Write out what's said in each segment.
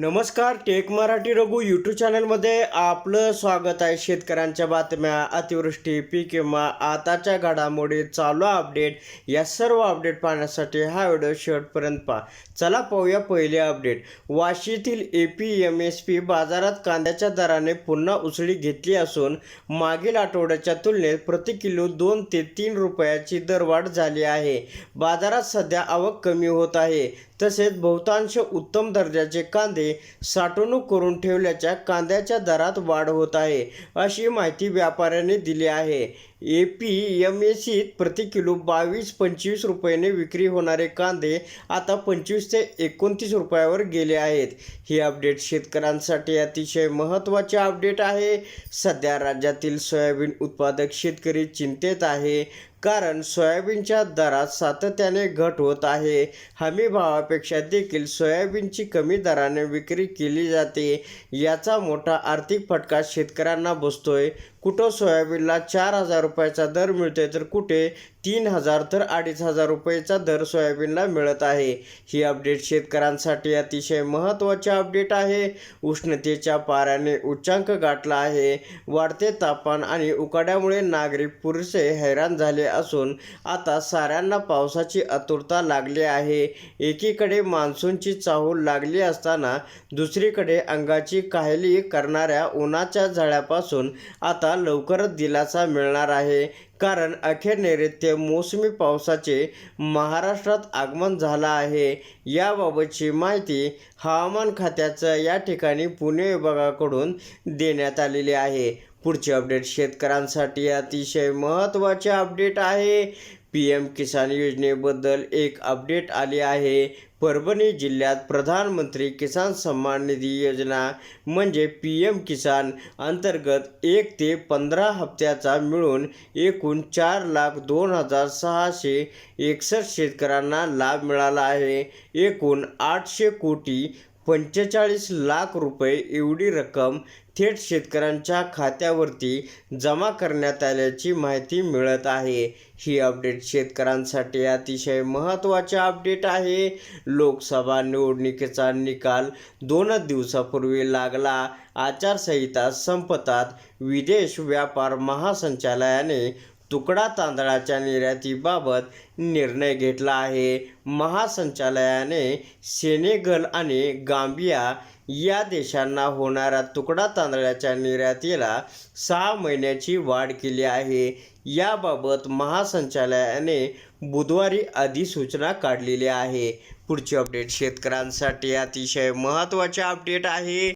नमस्कार take Marathi Raghu YouTube चॅनलमध्ये आपलं स्वागत आहे. शेतकऱ्यांच्या बातम्या अतिवृष्टी पीक विमा आताच्या घडामोडी चालू अपडेट या सर्व अपडेट पाहण्यासाठी हा व्हिडिओ शेवटपर्यंत पहा. चला पाहूया पहिले update. वाशीतील A P M S P बाजारात कांद्याच्या दराने पुन्हा उसळी घेतली असून मागील आठवड्याच्या तुलनेत प्रति किलो दोन ते तीन रुपयाची दरवाढ झाली आहे. बाजारात सध्या आवक कमी होत आहे. तसेच बहुतांश उत्तम दर्जाचे कांदे साठवणूक करून ठेवल्याच्या कांद्याच्या दरात वाढ होत आहे अशी माहिती व्यापाऱ्यांनी दिली आहे. ए पी एम ए सीत प्रति किलो बावीस पंचवीस रुपयाने विक्री होणारे कांदे आता पंचवीस ते एकोणतीस रुपयावर गेले आहेत. ही अपडेट शेतकऱ्यांसाठी अतिशय महत्त्वाचे अपडेट आहे. सध्या राज्यातील सोयाबीन उत्पादक शेतकरी चिंतेत आहे कारण सोयाबीनच्या दरात सातत्याने घट होत आहे. हमी भावापेक्षा देखील सोयाबीनची कमी दराने विक्री केली जाते याचा मोठा आर्थिक फटका शेतकऱ्यांना बसतोय. कुठं सोयाबीनला चार हजार रुपयाचा दर मिळतोय तर कुठे? तीन हजार तर अडीच हजार रुपयेचा दर सोयाबीनला मिळत आहे. ही अपडेट शेतकऱ्यांसाठी अतिशय महत्त्वाचे अपडेट आहे. उष्णतेच्या पाऱ्याने उच्चांक गाठला आहे. वाढते तापमान आणि उकाड्यामुळे नागरिक पुरेसे हैराण झाले असून आता साऱ्यांना पावसाची आतुरता लागली आहे. एकीकडे मान्सूनची चाहूल लागली असताना दुसरीकडे अंगाची काहली करणाऱ्या उन्हाच्या झळ्यापासून आता लवकरच दिलासा मिळणार आहे. कारण अखेर नैऋत्य मोसमी पावसाचे महाराष्ट्रात आगमन झालं आहे. याबाबतची माहिती हवामान खात्याचं या ठिकाणी पुणे विभागाकडून देण्यात आलेली आहे. पुढचे अपडेट शेतकऱ्यांसाठी अतिशय महत्त्वाचे अपडेट आहे. पी एम किसान योजनेबद्दल एक अपडेट आली आहे. परभणी जिल्ह्यात प्रधानमंत्री किसान सन्मान निधी योजना म्हणजे पी एम किसान अंतर्गत एक ते पंधरा हप्त्याचा मिळून एकूण चार लाख दोन हजार सहाशे एकसष्ट शेतकऱ्यांना लाभ मिळाला आहे. एकूण आठशे कोटी पंचेचाळीस लाख रुपये एवढी रक्कम थेट शेतकऱ्यांच्या खात्यावरती जमा करण्यात आल्याची माहिती मिळत आहे. ही अपडेट शेतकऱ्यांसाठी अतिशय महत्त्वाचे अपडेट आहे. लोकसभा निवडणुकीचा निकाल दोनच दिवसापूर्वी लागला. आचारसंहिता संपतात विदेश व्यापार महासंचालयाने तुकडा तांदळाच्या निर्यातीबाबत निर्णय घेतला आहे. महासंचालयाने सेनेगल आणि गांबिया या देशांना होणाऱ्या तुकडा तांदळाच्या निर्यातीला सहा महिन्याची वाढ केली आहे. याबाबत महासंचालयाने बुधवारी अधिसूचना काढलेली आहे. पुढची अपडेट शेतकऱ्यांसाठी अतिशय महत्त्वाचे अपडेट आहे.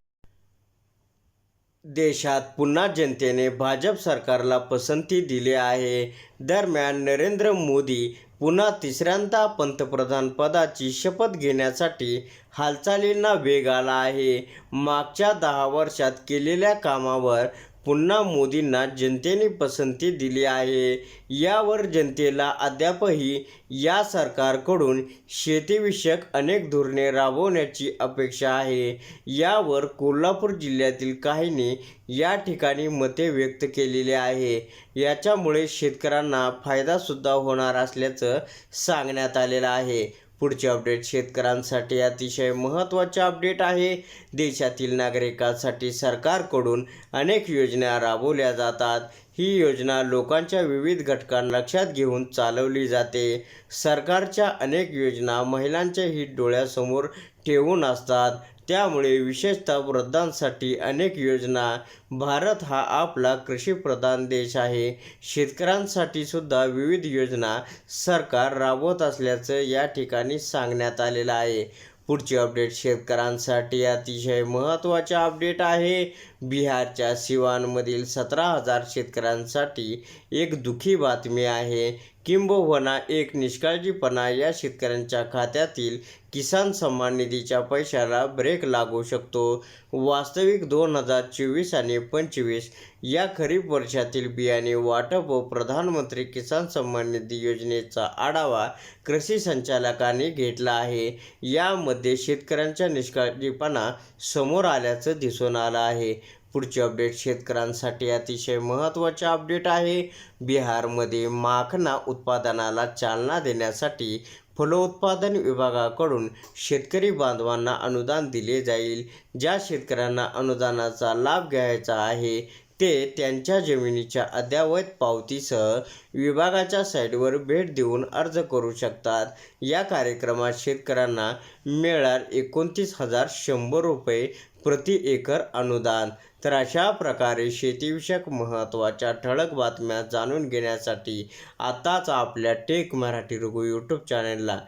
देशात पुन्हा जनतेने भाजप सरकारला पसंती दिली आहे. दरम्यान नरेंद्र मोदी पुन्हा तिसऱ्यांदा पंतप्रधानपदाची शपथ घेण्यासाठी हालचालींना वेग आला आहे. मागच्या दहा वर्षात केलेल्या कामावर पुन्हा मोदींना जनतेने पसंती दिली आहे. यावर जनतेला अद्यापही या सरकारकडून शेतीविषयक अनेक धोरणे राबवण्याची अपेक्षा आहे. यावर कोल्हापूर जिल्ह्यातील काहींनी या ठिकाणी मते व्यक्त केलेली आहे. याच्यामुळे शेतकऱ्यांना फायदासुद्धा होणार असल्याचं सांगण्यात आलेलं आहे. पुढचे अपडेट शेतकऱ्यांसाठी अतिशय महत्त्वाचे अपडेट आहे. देशातील नागरिकांसाठी सरकारकडून अनेक योजना राबवल्या जातात. ही योजना लोकांच्या विविध घटकांना लक्षात घेऊन चालवली जाते. सरकारच्या अनेक योजना महिलांच्या हित डोळ्यासमोर ठेवून असतात. त्यामुळे विशेषतः वृद्धांसाठी अनेक योजना भारत हा आपला कृषीप्रधान देश आहे. शेतकऱ्यांसाठी सुद्धा विविध योजना सरकार राबवत असल्याचं या ठिकाणी सांगण्यात आलेलं आहे. पुढची अपडेट शेतकऱ्यांसाठी अतिशय महत्त्वाचे अपडेट आहे. बिहारच्या सिवानमधील सतरा हजार शेतकऱ्यांसाठी एक दुःखी बातमी आहे. किंबहुना एक निष्काळजीपणा या शेतकऱ्यांच्या खात्यातील किसान सन्मान निधीच्या पैशाला ब्रेक लागू शकतो. वास्तविक दोन हजार चोवीस आणि पंचवीस या खरीप वर्षातील बियाणे वाटप व प्रधानमंत्री किसान सन्मान निधी योजनेचा आढावा कृषी संचालकांनी घेतला आहे. यामध्ये शेतकऱ्यांच्या निष्काळजीपणा समोर आल्याचं दिसून आलं आहे. पुढचे अपडेट शेतकऱ्यांसाठी अतिशय महत्त्वाचे अपडेट आहे. बिहारमध्ये माखना उत्पादनाला चालना देण्यासाठी फलोत्पादन विभागाकडून शेतकरी बांधवांना अनुदान दिले जाईल. ज्या शेतकऱ्यांना अनुदानाचा लाभ घ्यायचा आहे ते त्यांच्या जमिनीच्या अद्ययावत पावतीसह विभागाच्या साईटवर भेट देऊन अर्ज करू शकतात. या कार्यक्रमात शेतकऱ्यांना मिळणार एकोणतीस हजार शंभर रुपये प्रति एकर अनुदान. तर अशा प्रकारे शेतीविषयक महत्त्वाच्या ठळक बातम्या जाणून घेण्यासाठी आताच आपल्या टेक मराठी रघु यूट्यूब चॅनलला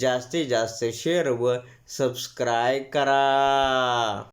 जास्तीत जास्त शेअर व सबस्क्राईब करा.